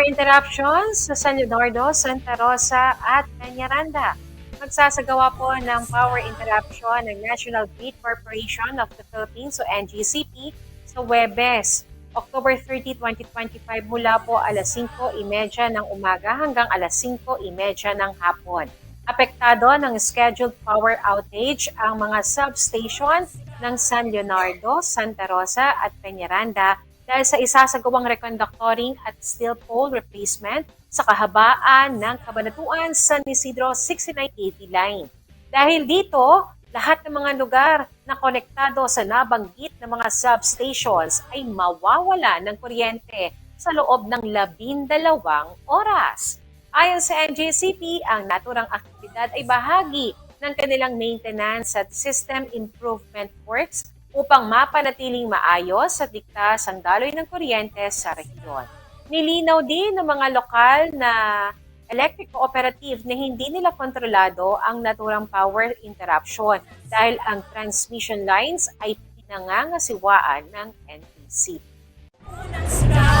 Power interruptions sa San Leonardo, Santa Rosa at Peñaranda. Magsasagawa po ng power interruption ng National Grid Corporation of the Philippines o NGCP sa Webes, October 30, 2025 mula po alas 5.30 ng umaga hanggang alas 5.30 ng hapon. Apektado ng scheduled power outage ang mga substation ng San Leonardo, Santa Rosa at Peñaranda dahil sa isasagawang reconductoring at steel pole replacement sa kahabaan ng Kabanatuan San Isidro 6980 line. Dahil dito, lahat ng mga lugar na konektado sa nabanggit na mga substations ay mawawala ng kuryente sa loob ng labindalawang oras. Ayon sa NJCP, ang naturang aktibidad ay bahagi ng kanilang maintenance at system improvement works upang mapanatiling maayos at ligtas ang daloy ng kuryente sa rehiyon. Nilinaw din ng mga lokal na electric cooperative na hindi nila kontrolado ang naturang power interruption dahil ang transmission lines ay pinangangasiwaan ng NTC.